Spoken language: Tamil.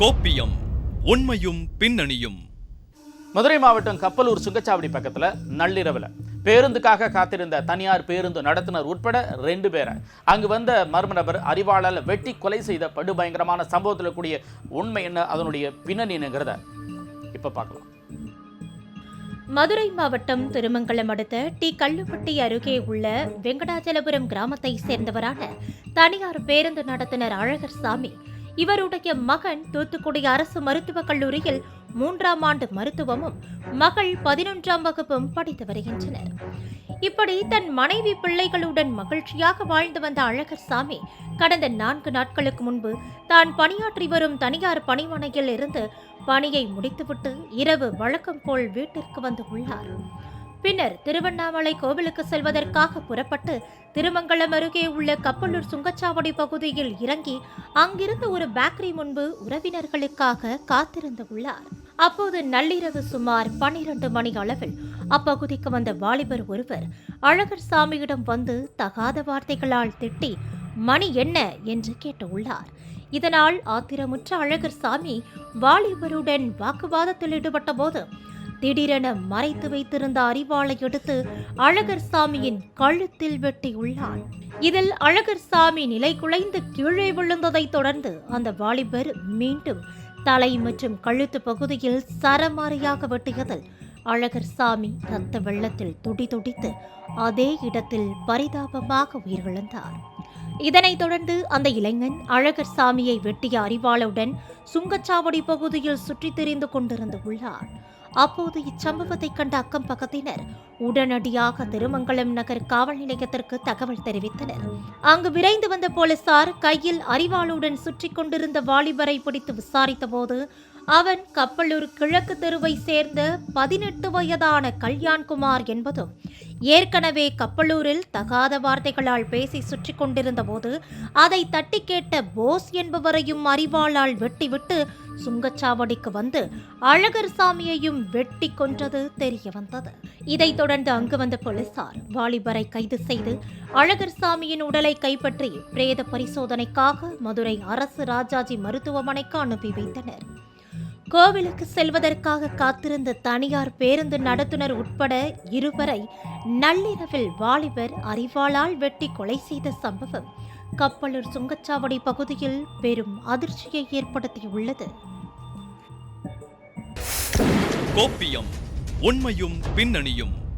கோப்பியம் உண்மையும் பின்னணியும். மதுரை மாவட்டம் கப்பலூர் சுங்கச்சாவடி பக்கத்துல நள்ளிரவுல பேருந்துக்காக காத்திருந்த தனியார் பேருந்து நடத்துனர் உட்பட ரெண்டு பேரை. அங்கு வந்த மர்ம நபர் அறிவாளால் வெட்டி கொலை செய்த படுபயங்கரமான சம்பவத்தில் கூடிய உண்மை என்ன அதனுடைய பின்னணி என்னங்கிறத இப்ப பார்க்கலாம். மதுரை மாவட்டம் திருமங்கலம் அடுத்த டி. கல்லுப்பட்டி அருகே உள்ள வெங்கடாச்சலபுரம் கிராமத்தை சேர்ந்தவரான தனியார் பேருந்து நடத்துனர் அழகர் சாமி. இவருடைய மகன் தூத்துக்குடி அரசு மருத்துவக் கல்லூரியில் மூன்றாம் ஆண்டு மருத்துவமும் மகள் பதினொன்றாம் வகுப்பும் படித்து வருகின்றனர். இப்படி தன் மனைவி பிள்ளைகளுடன் மகிழ்ச்சியாக வாழ்ந்து வந்த அழகர் சாமி கடந்த நான்கு நாட்களுக்கு முன்பு தான் பணியாற்றி வரும் தனியார் பணிமனையில் இருந்து பணியை முடித்துவிட்டு இரவு வழக்கம் போல் வீட்டிற்கு வந்து உள்ளார். பின்னர் திருவண்ணாமலை கோவிலுக்கு செல்வதற்காக புறப்பட்டு திருமங்கலம் அருகே உள்ள கப்பலூர் சுங்கச்சாவடி பகுதியில் இறங்கி அங்கிருந்து ஒரு பேக்கரி முன்பு உறவினர்களுக்காக காத்திருந்து உள்ளார். அப்போது நள்ளிரவு சுமார் பன்னிரண்டு மணி அளவில் அப்பகுதிக்கு வந்த வாலிபர் ஒருவர் அழகர் சாமியிடம் வந்து தகாத வார்த்தைகளால் திட்டி மணி என்ன? என்று கேட்டுள்ளார் இதனால் ஆத்திரமுற்ற அழகர் சாமி வாலிபருடன் வாக்குவாதத்தில் ஈடுபட்ட போது திடீரென மறைத்து வைத்திருந்த அறிவாளை எடுத்து அழகர் சாமியின் கழுத்தில் வெட்டியுள்ளான். இதில் அழகர் சாமி நிலை குலைந்து கீழே விழுந்ததைத் தொடர்ந்து அந்த வாலிபர் மீண்டும் தலை மற்றும் கழுத்து பகுதியில் சரமாரியாக வெட்டியதில் அழகர் சாமி ரத்த வெள்ளத்தில் துடி துடித்து அதே இடத்தில் பரிதாபமாக உயிரிழந்தார். இதனைத் தொடர்ந்து அந்த இளைஞன் அழகர் சாமியை வெட்டிய அறிவாளுடன் சுங்கச்சாவடி பகுதியில் சுற்றித் திரிந்து கொண்டிருந்து உள்ளார். அப்போது இச்சம்பவத்தை கண்ட அக்கம் பக்கத்தினர் உடனடியாக திருமங்கலம் நகர் காவல் நிலையத்திற்கு தகவல் தெரிவித்தனர். அங்கு விரைந்து வந்த போலீசார் கையில் அறிவாளுடன் சுற்றி கொண்டிருந்த வாலிபரை பிடித்து விசாரித்த போது அவன் கப்பலூர் கிழக்கு தெருவை சேர்ந்த பதினெட்டு வயதான கல்யாண்குமார் என்பதும் ஏற்கனவே கப்பலூரில் தகாத வார்த்தைகளால் பேசி சுற்றி கொண்டிருந்த போது அதை தட்டி கேட்ட போஸ் என்பவரையும் அறிவாளால் வெட்டிவிட்டு சுங்கச்சாவடிக்கு வந்து அழகர் சாமியையும் வெட்டி கொன்றது தெரிய வந்தது இதைத் தொடர்ந்து அங்கு வந்த போலீசார் வாலிபரை கைது செய்து அழகர் சாமியின் உடலை கைப்பற்றி பிரேத பரிசோதனைக்காக மதுரை அரசு ராஜாஜி மருத்துவமனைக்கு அனுப்பி வைத்தனர். கோவிலுக்கு செல்வதற்காக காத்திருந்த தனியார் பேருந்து நடத்துனர் உட்பட இருவரை நள்ளிரவில் வாலிபர் அறிவாளால் வெட்டி கொலை செய்த சம்பவம் கப்பலூர் சுங்கச்சாவடி பகுதியில் பெரும் அதிர்ச்சியை ஏற்படுத்தியுள்ளது. கோப்பியம் உண்மையும் பின்னணியும்.